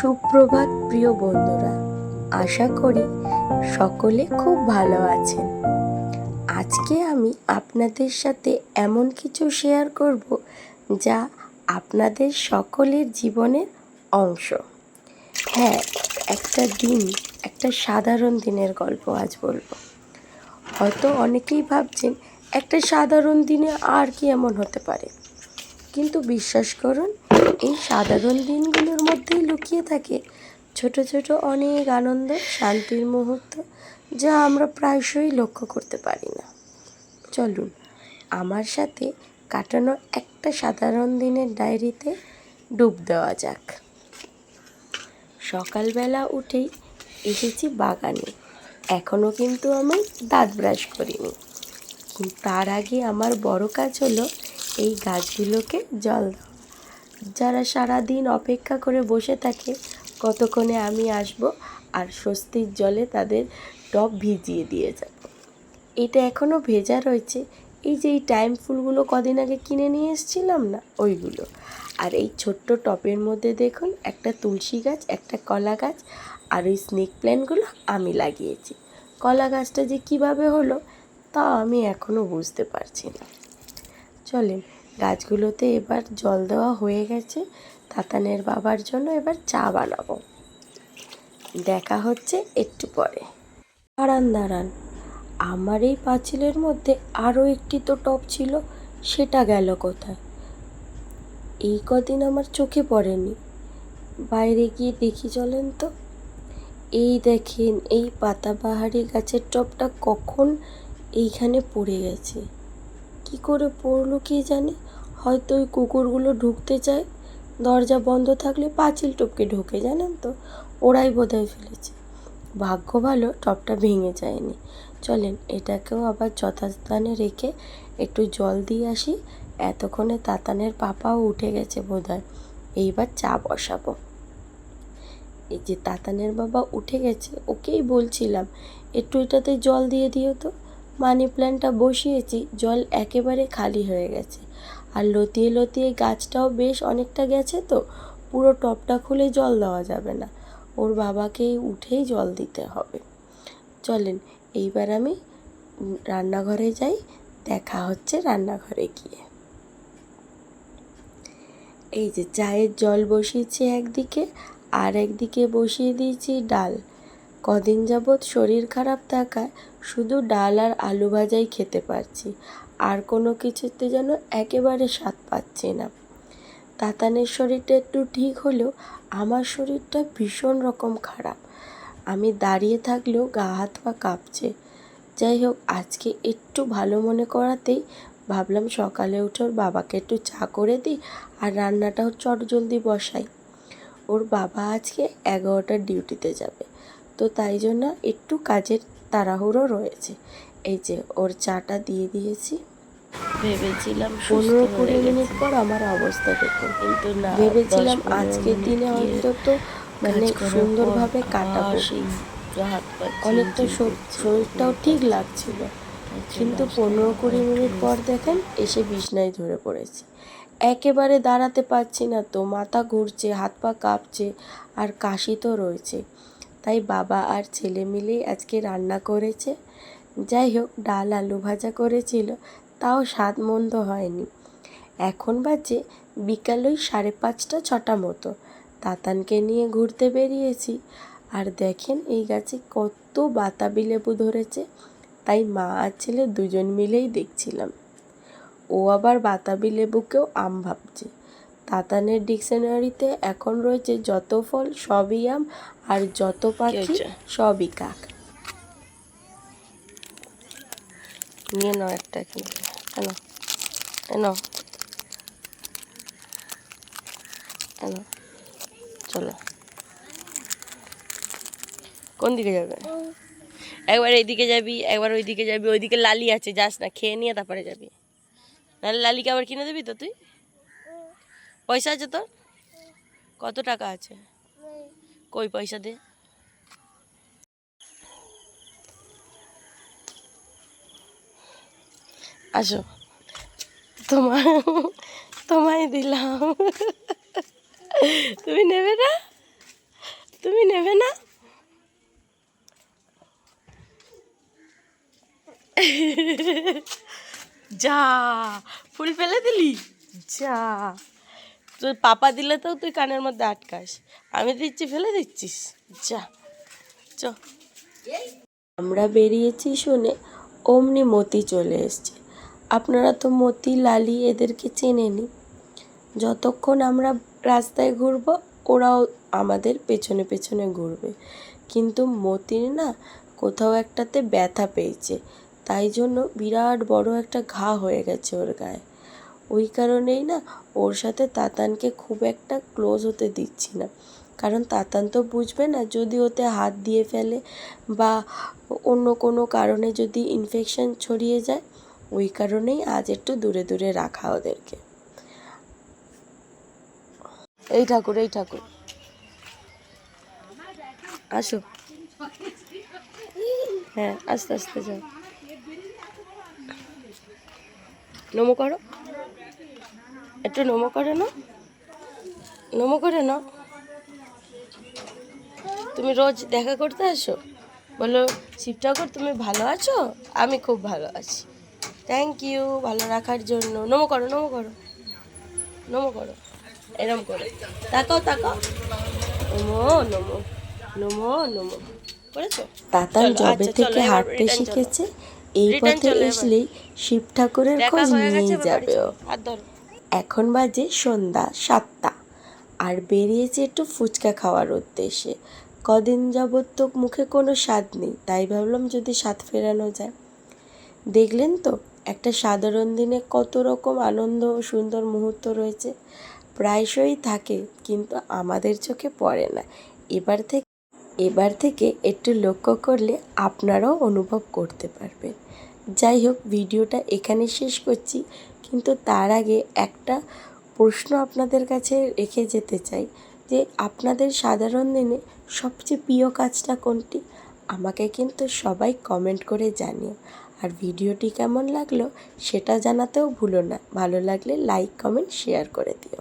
সুপ্রভাত প্রিয় বন্ধুরা, আশা করি সকলে খুব ভালো আছেন। আজকে আমি আপনাদের সাথে এমন কিছু শেয়ার করব যা আপনাদের সকলের জীবনের অংশ। হ্যাঁ একটা দিন, একটা সাধারণ দিনের গল্প আজ বলব। হয়তো অনেকেই ভাবছেন, একটা সাধারণ দিনে আর কি এমন হতে পারে? কিন্তু বিশ্বাস করুন এই সাধারণ দিনগুলোর মধ্যেই লুকিয়ে থাকে। ছোট ছোট অনেক আনন্দ, শান্তির মুহূর্ত, যা আমরা প্রায়শই লক্ষ্য করতে পারি না। চলুন, আমার সাথে কাটানো একটা সাধারণ দিনের ডায়েরিতে ডুব দেওয়া যাক। সকালবেলা উঠেই এসেছি বাগানে। এখনও কিন্তু আমি দাঁত ব্রাশ করিনি। তার আগে আমার বড় কাজ হলো এই গাছগুলোকে জল দেওয়া যারা সারা দিন অপেক্ষা করে বসে থাকে, কতক্ষণে আমি আসব আর স্বস্তির জলে তাদের টব ভিজিয়ে দিয়ে যাব। এটা এখনও ভেজা রয়েছে। এই যে এই টাইম ফুলগুলো কদিন আগে কিনে নিয়ে এসেছিলাম না, ওইগুলো। আর এই ছোট্ট টপের মধ্যে দেখুন, একটা তুলসী গাছ, একটা কলা গাছ আর ওই স্নেক প্ল্যান্টগুলো আমি লাগিয়েছি। কলা গাছটা যে কীভাবে হলো, তা আমি এখনও বুঝতে পারছি না। চলেন গাছগুলোতে এবার জল দেওয়া হয়ে গেছে। তাতানের বাবার জন্য এবার চা বানাবো। দেখা হচ্ছে একটু পরে। দাঁড়ান দাঁড়ান। আমার এই পাঁচিলের মধ্যে আরও একটি তো টপ ছিল, সেটা গেল কোথায়? এই কদিন আমার চোখে পড়েনি। বাইরে গিয়ে দেখি চলেন তো। এই দেখেন, এই পাতাবাহারি গাছের টপটা কখন এইখানে পড়ে গেছে। কি করে পড়ল কে জানে? হয়তো ওই কুকুরগুলো ঢুকতে চায়। দরজা বন্ধ থাকলে পাঁচিল টপকে ঢোকে, জানেন তো? ওরাই বোধহয় ফেলেছে। ভাগ্য ভালো, টপটা ভেঙে যায়নি। চলেন, এটাকেও আবার যথাস্থানে রেখে একটু জল দিয়ে আসি। এতক্ষণে তাতানের পাপাও উঠে গেছে বোধহয়। এইবার চা বসাবো। এই যে তাতানের বাবা উঠে গেছে, ওকেই বলছিলাম, একটু এটাতে জল দিয়ে দিও তো। মানি প্ল্যান্টটা বসিয়েছি, জল একেবারে খালি হয়ে গেছে। আর লতিয়ে লতিয়ে গাছটাও বেশ অনেকটা গেছে তো, পুরো টপটা খুলে জল দেওয়া যাবে না। ওর বাবাকে উঠেই জল দিতে হবে। চলেন, এইবার আমি রান্নাঘরে যাই, দেখা হচ্ছে রান্নাঘরে গিয়ে। এই যে চায়ের জল বসিয়েছি একদিকে, আর একদিকে বসিয়ে দিয়েছি ডাল। কদিন যাবৎ শরীর খারাপ থাকায় শুধু ডাল আর আলু ভাজাই খেতে পারছি। আর কোনো কিছুতে যেন একেবারে স্বাদ পাচ্ছি না। তাতানের শরীরটা একটু ঠিক হলেও আমার শরীরটা ভীষণ রকম খারাপ। আমি দাঁড়িয়ে থাকলেও গা হাত পা কাঁপছে। যাই হোক, আজকে একটু ভালো মনে করাতেই ভাবলাম সকালে উঠে ওর বাবাকে একটু চা করে দিই আর রান্নাটাও চট জলদি বসাই। ওর বাবা আজকে এগারোটার ডিউটিতে যাবে। তো তাই জন্য একটু কাজের তাড়াহুড়ো রয়েছে। এই যে ওর চাটা দিয়ে দিয়েছি। ভেবেছিলাম পনেরো কুড়ি মিনিট পর আমার অবস্থা দেখুন। কিন্তু না ভেবেছিলাম আজকের দিনে অন্তত মানে সুন্দরভাবে পর কাটাবো। অনেকটা। শরীরটাও ঠিক লাগছিল। কিন্তু পনেরো কুড়ি মিনিট পর দেখেন এসে বিছনায় ধরে পড়েছি। একেবারে দাঁড়াতে পারছি না তো মাথা ঘুরছে হাত পা কাঁপছে আর কাশি তো রয়েছে। তাই বাবা আর ছেলে মিলেই আজকে রান্না করেছে। যাই হোক, ডাল আলু ভাজা করেছিল, তাও স্বাদ মন্দ হয়নি। এখন বাজে বিকাল ওই সাড়ে পাঁচটা, ছটা মতো। তাতানকে নিয়ে ঘুরতে বেরিয়েছি। আর দেখেন এই গাছে কত বাতাবি লেবু ধরেছে। তাই মা আর ছেলে দুজন মিলেই দেখছিলাম। ও আবার বাতাবি লেবুকেও আম ভাবছে। তাতানের ডিকশনারিতে এখন রয়েছে যত ফল সবই আম আর যত পাখি সবই কাক। নিয়ে নাও একটা এখানে কেন এনো এনো চলো। কোন দিকে যাবে? একবার এইদিকে যাবি একবার ওইদিকে যাবি ওইদিকে লালি আছে যাস না খেয়ে নিয়ে তারপরে যাবি। নাহলে লালিকে আবার কিনে দিবি তো তুই? পয়সা আছে তোর? কত টাকা আছে? কই পয়সা দে। আসো। তোমার, তোমায় দিলাম। তুমি নেবে না? তুমি নেবে না? যা, ফুল ফেলে দিলি? যা। তোর পাপা দিলে তো তুই কানের মধ্যে আটকাস। আমি দিচ্ছি, ফেলে দিচ্ছিস। যা, চ। আমরা বেরিয়েছি শুনে অমনি মতি চলে এসছে। আপনারা তো মতি, লালি এদেরকে চেনেনি যতক্ষণ আমরা রাস্তায় ঘুরবো, ওরাও আমাদের পেছনে পেছনে ঘুরবে। কিন্তু মতির না কোথাও একটাতে ব্যথা পেয়েছে। তাই জন্য বিরাট বড় একটা ঘা হয়ে গেছে ওর গায়ে। ওই কারণেই না ওর সাথে তাতানকে খুব একটা ক্লোজ হতে দিচ্ছি না। কারণ তাতান তো বুঝবে না যদি ওতে হাত দিয়ে ফেলে বা অন্য কোনো কারণে যদি ইনফেকশন ছড়িয়ে যায়, ওই কারণেই আজ একটু দূরে দূরে রাখা ওদেরকে। এই ঠাকুর এই ঠাকুর। আসো। হ্যাঁ আস্তে আস্তে যাও। নমো করো। একটু নমো করে না নমো করে না তুমি রোজ দেখা করতে আসো? বলো শিব ঠাকুর তুমি ভালো আছো? আমি খুব ভালো আছি। থ্যাংক ইউ ভালো রাখার জন্য। নমো করো নমো করো। নমো করো। এরম করে। তাকাও তাকাও। নমো নমো নমো নমো। তাতান জবে আচ্ছা, থেকে হাঁটতে শিখেছে এই পথে আসলেই শিব ঠাকুরের খোঁজ বাড়ি যাবে হাত ধরো। এখন বাজে সন্ধ্যা সাতটা। আর বেরিয়েছে একটু ফুচকা খাওয়ার উদ্দেশ্যে। কদিন যাবৎ তো মুখে কোনো স্বাদ নেই, তাই ভাবলাম যদি স্বাদ ফেরানো যায়। দেখলেন তো, একটা সাধারণ দিনে কত রকম আনন্দ ও সুন্দর মুহূর্ত রয়েছে। প্রায়শই থাকে, কিন্তু আমাদের চোখে পড়ে না। এবার থেকে এবার থেকে একটু লক্ষ্য করলে আপনারাও অনুভব করতে পারবেন। যাই হোক, ভিডিওটা এখানে শেষ করছি। কিন্তু তার আগে একটা প্রশ্ন আপনাদের কাছে রেখে যেতে চাই যে আপনাদের সাধারণ দিনে সবচেয়ে প্রিয় কাজটা কোনটি? আমাকে কিন্তু সবাই কমেন্ট করে জানিও আর ভিডিওটি কেমন লাগল সেটা জানাতেও ভুলো না। ভালো লাগলে লাইক কমেন্ট শেয়ার করে দিও।